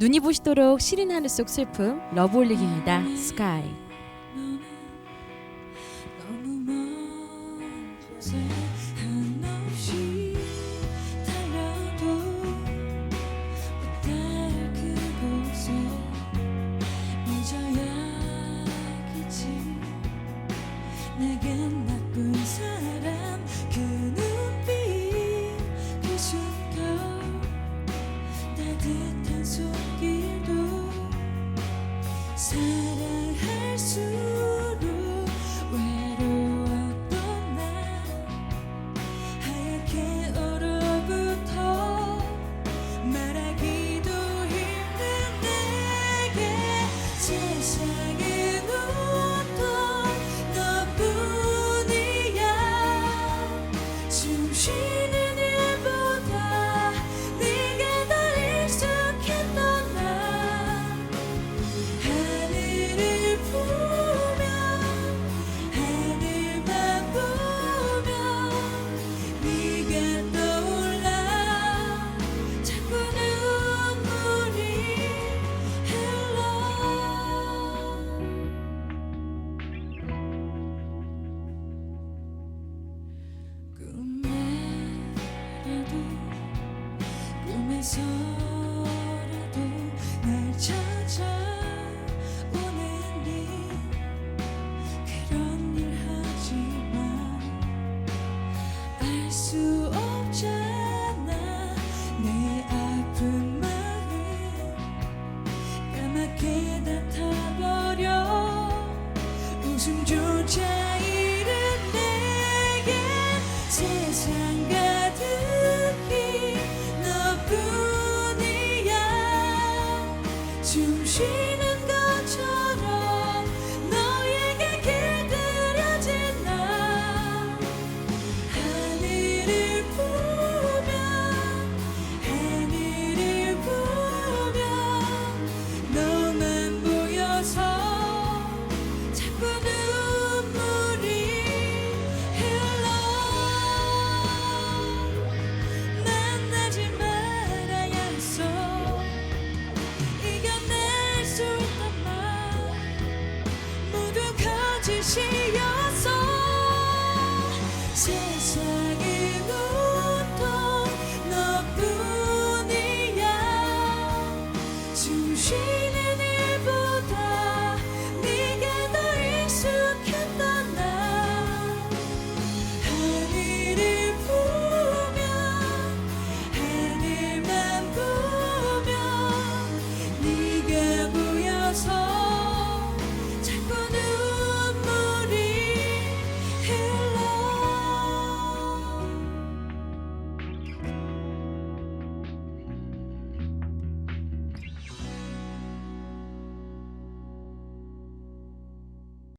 눈이 부시도록 시린 하늘 속 슬픔 러브홀릭입니다. 스카이 Sad 어디서라도 날 찾아오는 일. 그런 일 하지만 알 수 없잖아. 내 아픈 마음 까맣게 다 타버려. 웃음조차 心谢。